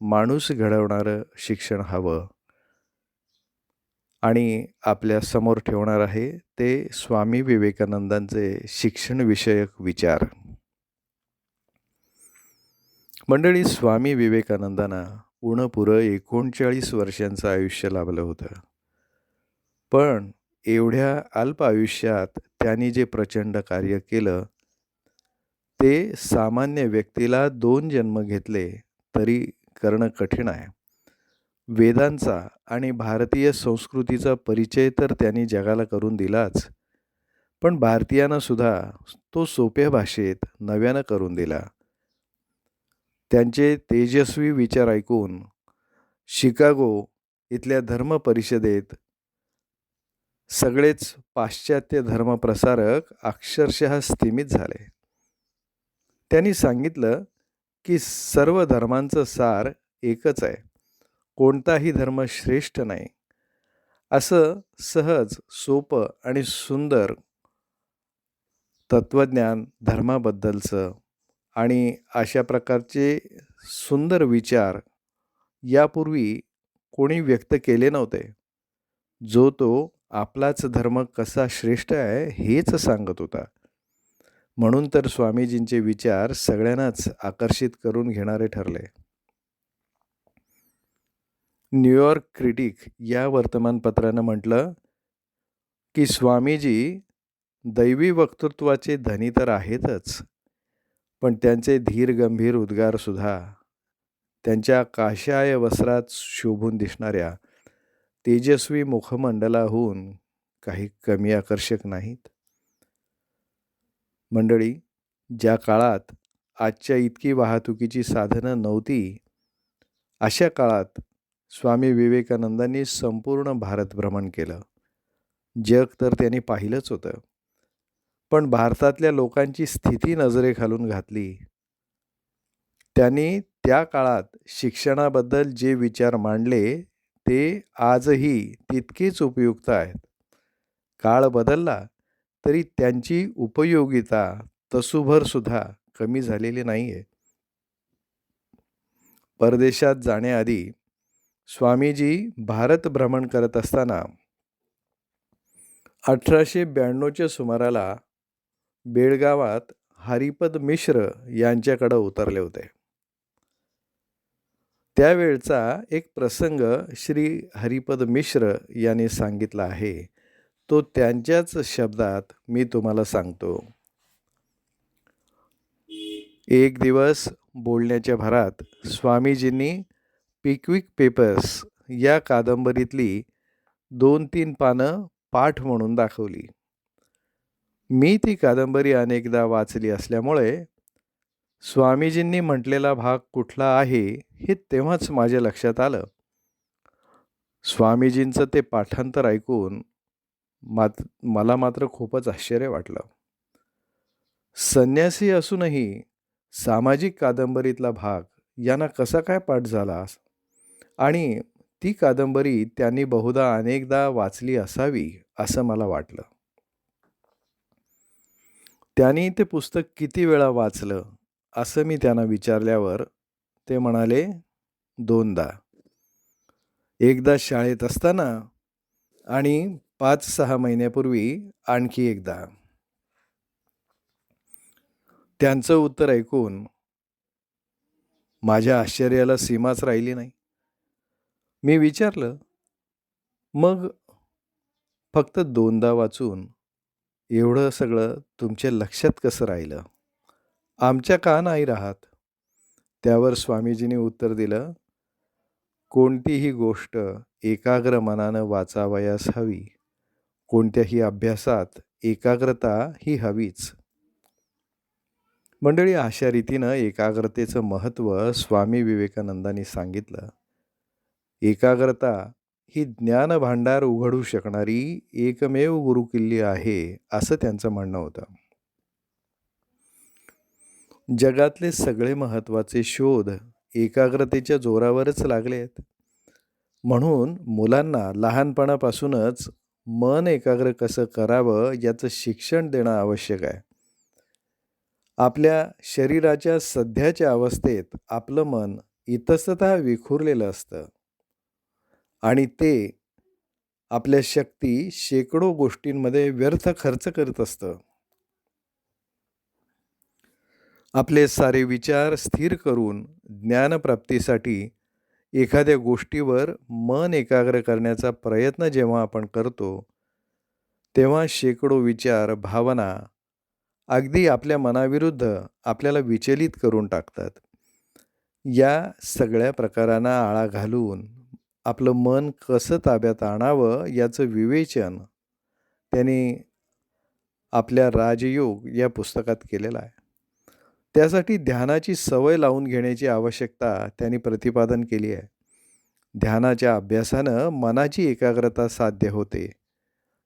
माणूस घडवणारं शिक्षण हवं. आणि आपल्यासमोर ठेवणार आहे ते स्वामी विवेकानंदांचे शिक्षणविषयक विचार. मंडळी स्वामी विवेकानंदांना उणपुरं एकोणचाळीस वर्षांचं आयुष्य लाभलं होतं. पण एवढ्या अल्प आयुष्यात त्यांनी जे प्रचंड कार्य केलं ते सामान्य व्यक्तीला दोन जन्म घेतले तरी करणं कठीण आहे. वेदांचा आणि भारतीय संस्कृतीचा परिचय तर त्यांनी जगाला करून दिलाच. पण भारतीयांना सुद्धा तो सोप्या भाषेत नव्यानं करून दिला. त्यांचे तेजस्वी विचार ऐकून शिकागो इथल्या धर्म परिषदेत सगळेच पाश्चात्य धर्मप्रसारक अक्षरशः स्थिमित झाले. त्यांनी सांगितलं की सर्व धर्मांचं सार एकच आहे. कोणताही धर्म श्रेष्ठ नाही. असं सहज सोपं आणि सुंदर तत्त्वज्ञान धर्माबद्दलचं आणि अशा प्रकारचे सुंदर विचार यापूर्वी कोणी व्यक्त केले नव्हते. जो तो आपलाच धर्म कसा श्रेष्ठ आहे हेच सांगत होता. म्हणून तर स्वामीजींचे विचार सगळ्यांनाच आकर्षित करून घेणारे ठरले. न्यूयॉर्क क्रिटिक या वर्तमानपत्रानं म्हटलं की स्वामीजी दैवी वक्तृत्वाचे धनी तर आहेतच पण त्यांचे धीर गंभीर उद्गारसुद्धा त्यांच्या काशाय वस्त्रात शोभून दिसणाऱ्या तेजस्वी मुखमंडलाहून काही कमी आकर्षक नाहीत. मंडळी ज्या काळात आजच्या इतकी वाहतुकीची साधनं नव्हती अशा काळात स्वामी विवेकानंदांनी संपूर्ण भारत भ्रमण केलं. जग तर त्यांनी पाहिलंच होतं. पण भारतातल्या लोकांची स्थिती नजरेखालून घातली. त्यांनी त्या काळात शिक्षणाबद्दल जे विचार मांडले ते आजही तितकेच उपयुक्त आहेत. काळ बदलला तरी त्यांची उपयोगिता तसुभरसुद्धा कमी झालेली नाही आहे परदेशात जाण्याआधी स्वामीजी भारत भ्रमण करत असताना अठराशे ब्याण्णवच्या सुमाराला बेळगावात हरिपद मिश्र यांच्याकडं उतरले होते. त्यावेळचा एक प्रसंग श्री हरिपद मिश्र यांनी सांगितला आहे. तो त्यांच्याच शब्दात मी तुम्हाला सांगतो. एक दिवस बोलण्याच्या भरात स्वामीजींनी पिकविक पेपर्स या कादंबरीतली दोन तीन पानं पाठ म्हणून दाखवली. मी ती कादंबरी अनेकदा वाचली असल्यामुळे स्वामीजींनी म्हटलेला भाग कुठला आहे हे तेव्हाच माझ्या लक्षात आलं. स्वामीजींचं ते पाठांतर ऐकून मात मला मात्र खूपच आश्चर्य वाटलं. संन्यासी असूनही सामाजिक कादंबरीतला भाग यांना कसा काय पाठ झाला आणि ती कादंबरी त्यांनी बहुधा अनेकदा वाचली असावी असं मला वाटलं. त्यांनी ते पुस्तक किती वेळा वाचलं असं मी त्यांना विचारल्यावर ते म्हणाले दोनदा. एकदा शाळेत असताना आणि पाच सहा महिन्यापूर्वी आणखी एकदा. त्यांचं उत्तर ऐकून माझ्या आश्चर्याला सीमाच राहिली नाही. मी विचारलं मग फक्त दोनदा वाचून एवढं सगळं तुमच्या लक्षात कसं राहिलं? आमच्या का नाही राहत? त्यावर स्वामीजींनी उत्तर दिलं कोणतीही गोष्ट एकाग्र मनानं वाचावयास हवी. कोणत्याही अभ्यासात एकाग्रता ही हवीच. मंडळी अशा रीतीनं एकाग्रतेचं महत्त्व स्वामी विवेकानंदांनी सांगितलं. एकाग्रता ही ज्ञान भांडार उघडू शकणारी एकमेव गुरुकिल्ली आहे असं त्यांचं म्हणणं होतं. जगातले सगळे महत्त्वाचे शोध एकाग्रतेच्या जोरावरच लागले आहेत म्हणून मुलांना लहानपणापासूनच मन एकाग्र कसं करावं याचं शिक्षण देणं आवश्यक आहे. आपल्या शरीराच्या सध्याच्या अवस्थेत आपलं मन इतस्तत विखुरलेलं असतं. आणि ते आपल्या शक्ती शेकडो गोष्टींमध्ये व्यर्थ खर्च करत असतं. आपले सारे विचार स्थिर करून ज्ञानप्राप्तीसाठी एखाद्या गोष्टीवर मन एकाग्र करण्याचा प्रयत्न जेव्हा आपण करतो तेव्हा शेकडो विचार भावना अगदी आपल्या मनाविरुद्ध आपल्याला विचलित करून टाकतात. या सगळ्या प्रकारांना आळा घालून आपलं मन कसं ताब्यात आणावं याचं विवेचन त्यांनी आपल्या राजयोग या पुस्तकात केलेलं आहे. त्यासाठी ध्यानाची सवय लावून घेण्याची आवश्यकता त्यांनी प्रतिपादन केली आहे. ध्यानाच्या अभ्यासानं मनाची एकाग्रता साध्य होते.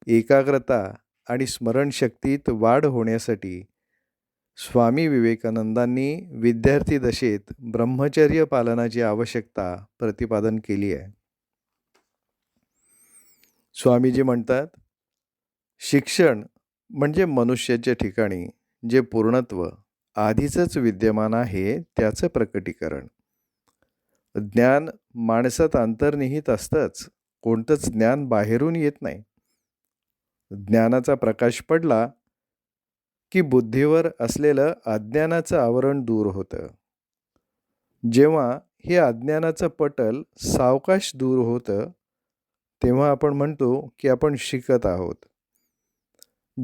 एकाग्रता आणि स्मरणशक्तीत वाढ होण्यासाठी स्वामी विवेकानंदांनी विद्यार्थी दशेत ब्रह्मचर्य पालनाची आवश्यकता प्रतिपादन केली आहे. स्वामीजी म्हणतात शिक्षण म्हणजे मनुष्याच्या ठिकाणी जे पूर्णत्व आधीचंच विद्यमान आहे त्याचं प्रकटीकरण. ज्ञान माणसात अंतर्निहित असतंच कोणतंच ज्ञान बाहेरून येत नाही. ज्ञानाचा प्रकाश पडला की बुद्धीवर असलेलं अज्ञानाचं आवरण दूर होतं. जेव्हा हे अज्ञानाचं पटल सावकाश दूर होतं तेव्हा आपण म्हणतो की आपण शिकत आहोत.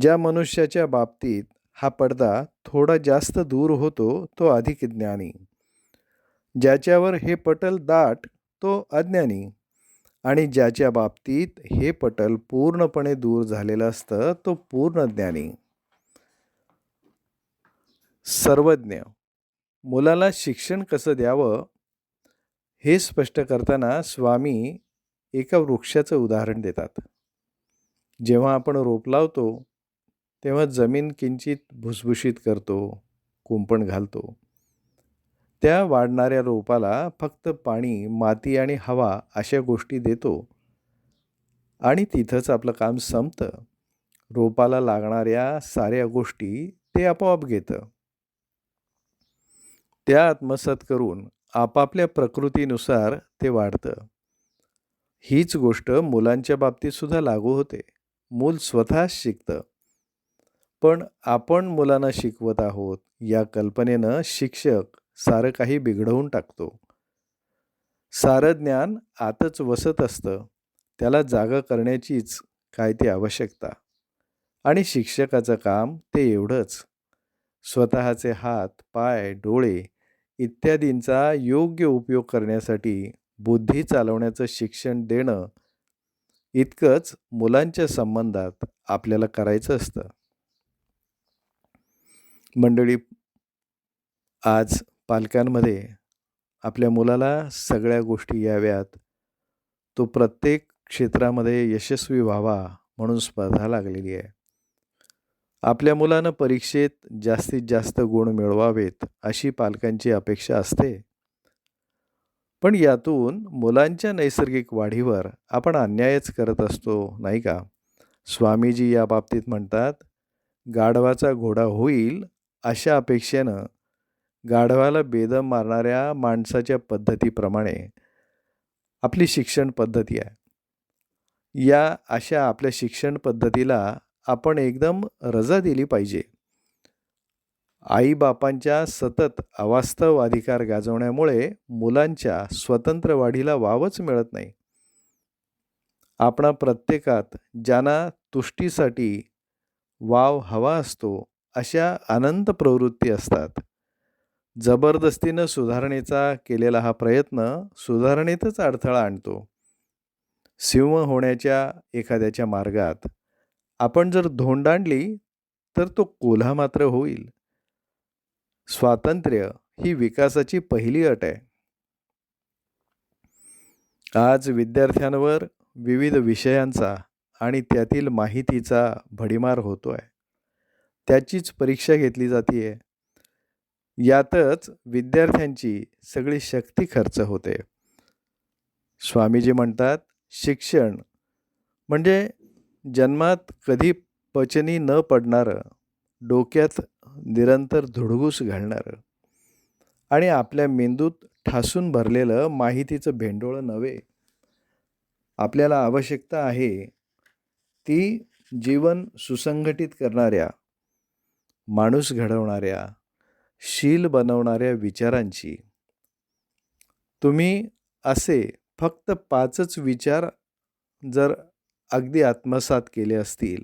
ज्या मनुष्याच्या बाबतीत हा पडदा थोडा जास्त दूर होतो तो अधिक ज्ञानी. ज्याच्यावर हे पटल दाट तो अज्ञानी. आणि ज्याच्या बाबतीत हे पटल पूर्णपणे दूर झालेलं असतं तो पूर्ण ज्ञानी. सर्वज्ञ. मुलाला शिक्षण कसं द्यावं? हे स्पष्ट करताना स्वामी एका वृक्षाचं उदाहरण देतात. जेव्हा आपण रोप लावतो तेव्हा जमीन किंचित भुसभुशीत करतो कुंपण घालतो. त्या वाढणाऱ्या रोपाला फक्त पाणी माती आणि हवा अशा गोष्टी देतो. आणि तिथंच आपलं काम संपतं. रोपाला लागणाऱ्या साऱ्या गोष्टी ते आपोआप घेतं. त्या आत्मसात करून आपापल्या प्रकृतीनुसार ते वाढतं. हीच गोष्ट मुलांच्या बाबतीतसुद्धा लागू होते. मूल स्वतःच शिकतं. पण आपण मुलांना शिकवत आहोत या कल्पनेनं शिक्षक सारं काही बिघडवून टाकतो. सारं ज्ञान आतच वसत असतं. त्याला जागा करण्याचीच काय ती आवश्यकता. आणि शिक्षकाचं काम ते एवढंच. स्वतःचे हात पाय डोळे इत्यादींचा योग्य उपयोग करण्यासाठी बुद्धी चालवण्याचं शिक्षण देणं इतकंच मुलांच्या संबंधात आपल्याला करायचं असतं. मंडळी आज पालकांमध्ये आपल्या मुलाला सगळ्या गोष्टी याव्यात. तो प्रत्येक क्षेत्रामध्ये यशस्वी व्हावा म्हणून स्पर्धा लागलेली आहे. आपल्या मुलानं परीक्षेत जास्तीत जास्त गुण मिळवावेत अशी पालकांची अपेक्षा असते. पण यातून मुलांच्या नैसर्गिक वाढीवर आपण अन्यायच करत असतो नाही का? स्वामीजी या बाबतीत म्हणतात गाढवाचा घोडा होईल अशा अपेक्षेनं गाढवाला बेदम मारणाऱ्या माणसाच्या पद्धतीप्रमाणे आपली शिक्षण पद्धती आहे. या अशा आपल्या शिक्षण पद्धतीला आपण एकदम रजा दिली पाहिजे. आईबापांच्या सतत अवास्तव अधिकार गाजवण्यामुळे मुलांच्या स्वतंत्र वाढीला वावच मिळत नाही. आपणा प्रत्येकात ज्यांना तुष्टीसाठी वाव हवा असतो अशा अनंत प्रवृत्ती असतात. जबरदस्तीनं सुधारणेचा केलेला हा प्रयत्न सुधारणेतच अडथळा आणतो. सिंह होण्याच्या एखाद्याच्या मार्गात आपण जर धोंडांडली तर तो कोल्हा मात्र होईल. स्वातंत्र्य ही विकासाची पहिली अट आहे. आज विद्यार्थ्यांवर विविध विषयांचा आणि त्यातील माहितीचा भडीमार होतो आहे त्याचीच परीक्षा घेतली जाते आहे यातच विद्यार्थ्यांची सगळी शक्ती खर्च होते. स्वामीजी म्हणतात शिक्षण म्हणजे जन्मात कधी पचनी न पडणारं डोक्यात निरंतर धुडगूस घालणारं आणि आपल्या मेंदूत ठासून भरलेलं माहितीचं भेंडोळं नव्हे. आपल्याला आवश्यकता आहे ती जीवन सुसंघटित करणाऱ्या माणूस घडवणाऱ्या शील बनवणाऱ्या विचारांची. तुम्ही असे फक्त पाचच विचार जर अगदी आत्मसात केले असतील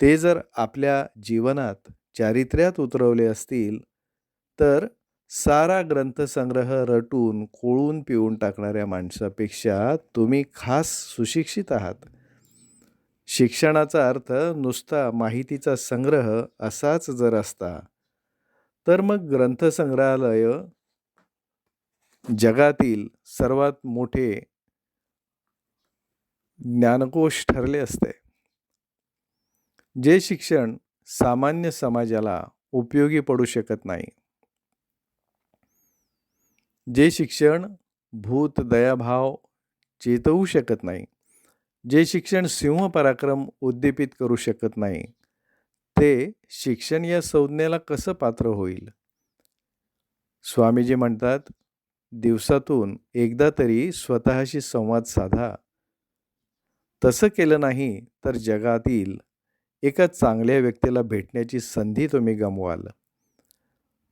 ते जर आपल्या जीवनात चारित्र्यात उतरवले असतील तर सारा ग्रंथसंग्रह रटून कोळून पिऊन टाकणाऱ्या माणसापेक्षा तुम्ही खास सुशिक्षित आहात. शिक्षणाचा अर्थ नुसता माहितीचा संग्रह असाच जर असता तर मग ग्रंथसंग्रहालय जगातील सर्वात मोठे ज्ञानकोश ठरले असते. जे शिक्षण सामान्य समाजाला उपयोगी पडू शकत नाही. जे शिक्षण भूत दयाभाव चेतवू शकत नाही. जे शिक्षण सिंह पराक्रम उद्दीपित करू शकत नाही ते शिक्षण या संज्ञेला कसं पात्र होईल? स्वामीजी म्हणतात दिवसातून एकदा तरी स्वतःशी संवाद साधा. तसं केलं नाही तर जगातील एका चांगल्या व्यक्तीला भेटण्याची संधी तुम्ही गमवाल.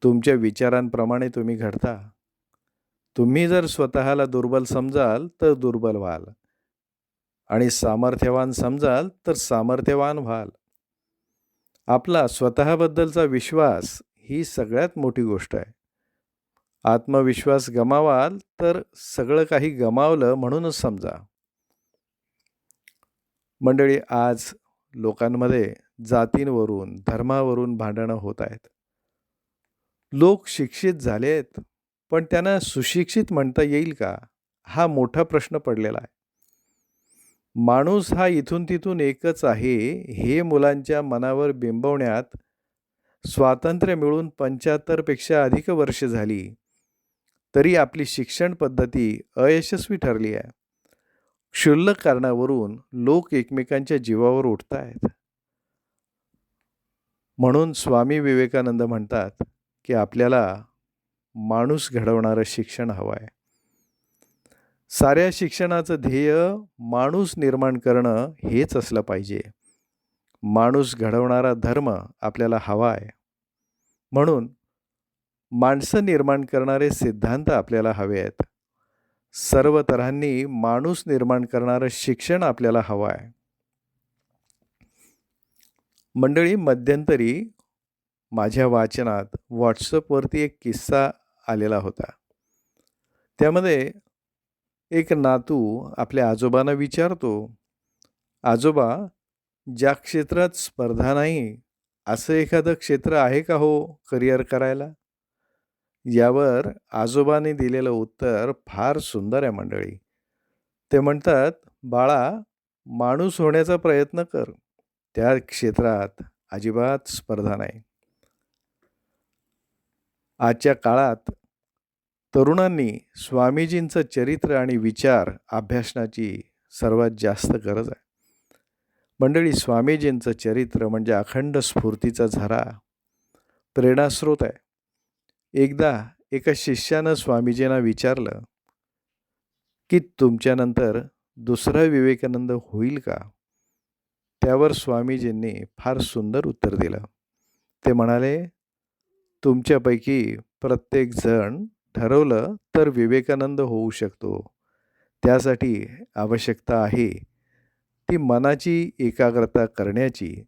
तुमच्या विचारांप्रमाणे तुम्ही घडता. तुम्ही जर स्वतःला दुर्बल समजाल तर दुर्बल व्हाल. आणि सामर्थ्यवान समजाल तर सामर्थ्यवान व्हाल. आपला स्वतःबद्दलचा विश्वास ही सगळ्यात मोठी गोष्ट आहे. आत्मविश्वास गमावाल तर सगळं काही गमावलं म्हणूनच समजा. मंडळी आज लोकांमध्ये जातींवरून धर्मावरून भांडणं होत आहेत. लोक शिक्षित झाले आहेत पण त्यांना सुशिक्षित म्हणता येईल का? हा मोठा प्रश्न पडलेला आहे. माणूस हा इथून तिथून एकच आहे हे मुलांच्या मनावर बिंबवण्यात स्वातंत्र्य मिळून पंच्याहत्तरपेक्षा अधिक वर्ष झाली. तरी आपली शिक्षण पद्धती अयशस्वी ठरली आहे. क्षुल्लक कारणावरून लोक एकमेकांच्या जीवावर उठत आहेत म्हणून स्वामी विवेकानंद म्हणतात की आपल्याला माणूस घडवणारं शिक्षण हवं आहे साऱ्या शिक्षणाचं ध्येय माणूस निर्माण करणं हेच असलं पाहिजे. माणूस घडवणारा धर्म आपल्याला हवा आहे. म्हणून माणसं निर्माण करणारे सिद्धांत आपल्याला हवे आहेत. सर्व तऱ्हांनी माणूस निर्माण करणारं शिक्षण आपल्याला हवं आहे. मंडळी मध्यंतरी माझ्या वाचनात व्हॉट्सअपवरती एक किस्सा आलेला होता. त्यामध्ये एक नातू आपल्या आजोबांना विचारतो आजोबा ज्या क्षेत्रात स्पर्धा नाही असं एखादं क्षेत्र आहे का हो करिअर करायला? यावर आजोबाने दिलेलं उत्तर फार सुंदर आहे मंडळी. ते म्हणतात बाळा माणूस होण्याचा प्रयत्न कर. त्या क्षेत्रात अजिबात स्पर्धा नाही. आजच्या काळात तरुणांनी स्वामीजींचं चरित्र आणि विचार अभ्यासनाची सर्वात जास्त गरज आहे. मंडळी स्वामीजींचं चरित्र म्हणजे अखंड स्फूर्तीचा झरा प्रेरणास्रोत आहे. एकदा एका शिष्यानं स्वामीजींना विचारलं की तुमच्यानंतर दुसरा विवेकानंद होईल का? त्यावर स्वामीजींनी फार सुंदर उत्तर दिलं. ते म्हणाले तुमच्यापैकी प्रत्येकजण ठरवलं तर विवेकानंद होऊ शकतो. त्यासाठी आवश्यकता आहे. ती मनाची एकाग्रता करण्याची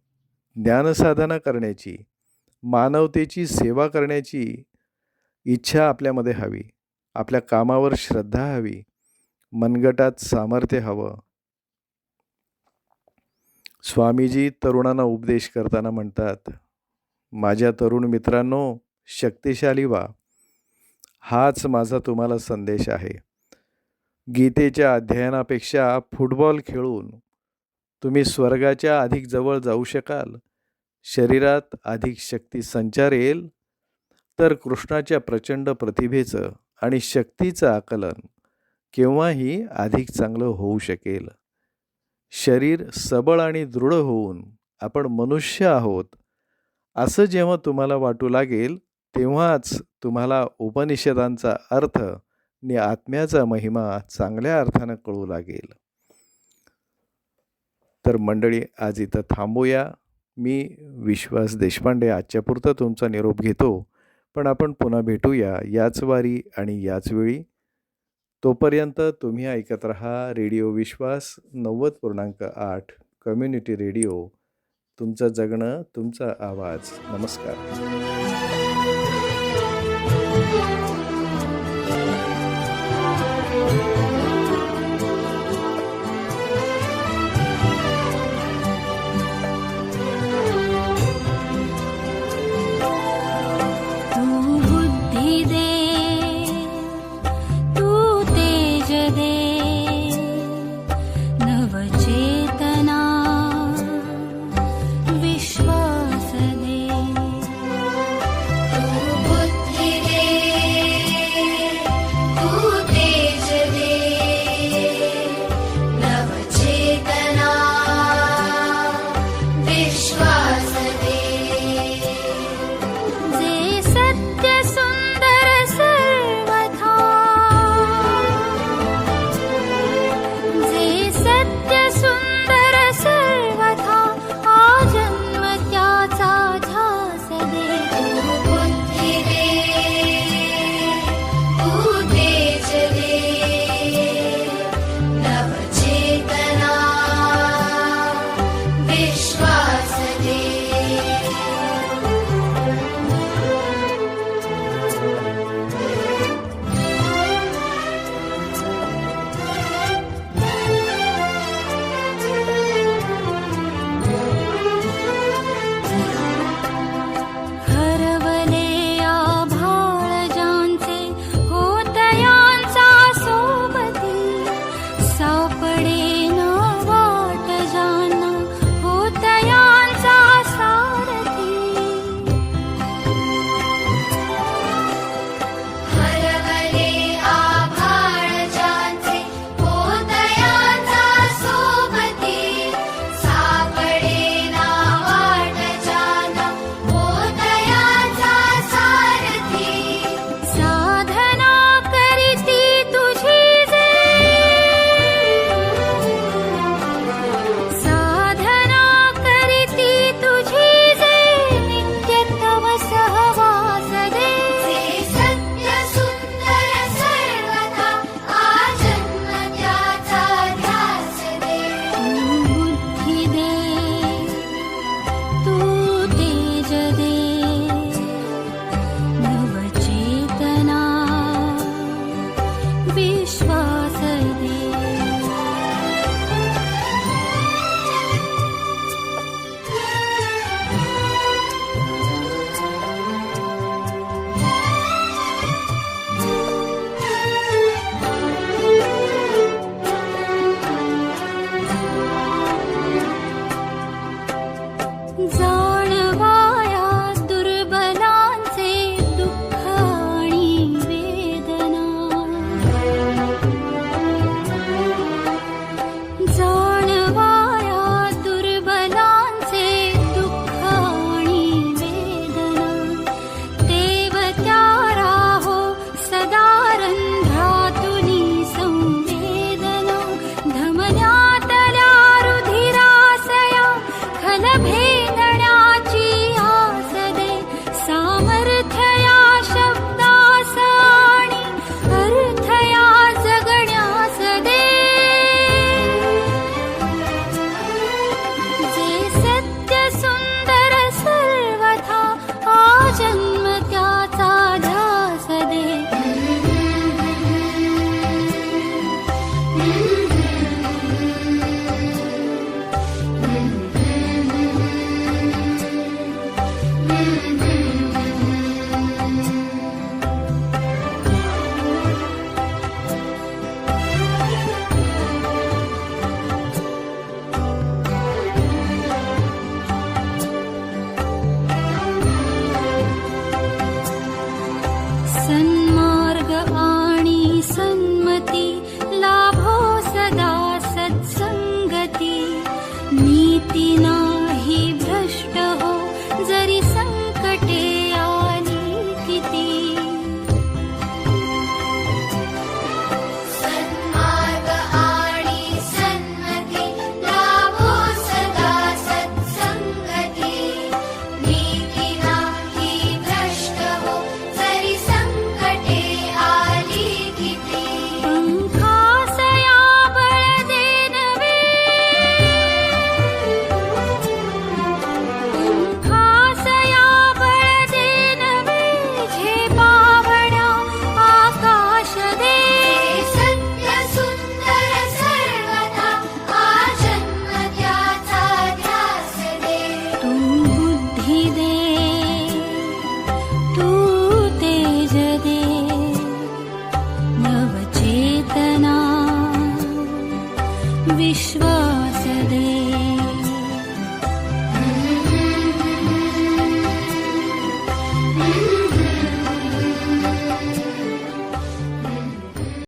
ज्ञानसाधना करण्याची मानवतेची सेवा करण्याची इच्छा आपल्यामध्ये हवी. आपल्या कामावर श्रद्धा हवी. मनगटात सामर्थ्य हवं. स्वामीजी तरुणांना उपदेश करताना म्हणतात माझ्या तरुण मित्रांनो शक्तिशाली व्हा. हाच माझा तुम्हाला संदेश आहे. गीतेच्या अध्ययनापेक्षा फुटबॉल खेळून तुम्ही स्वर्गाच्या अधिक जवळ जाऊ शकाल शरीरात अधिक शक्ती संचारेल तर कृष्णाच्या प्रचंड प्रतिभेचं आणि शक्तीचं आकलन केव्हाही अधिक चांगलं होऊ शकेल. शरीर सबळ आणि दृढ होऊन आपण मनुष्य आहोत असं जेव्हा तुम्हाला वाटू लागेल तेव्हाच तुम्हाला उपनिषदांचा अर्थ आणि आत्म्याचा महिमा चांगल्या अर्थानं कळू लागेल. तर मंडळी आज इथं थांबूया. मी विश्वास देशपांडे आजच्यापुरतं तुमचा निरोप घेतो. पण आपण पुन्हा भेटूया याच वारी आणि याच वेळी. तोपर्यंत तुम्ही ऐकत रहा रेडिओ विश्वास नव्वद पूर्णांक आठ कम्युनिटी रेडिओ. तुमचं जगणं तुमचा आवाज. नमस्कार. Thank you.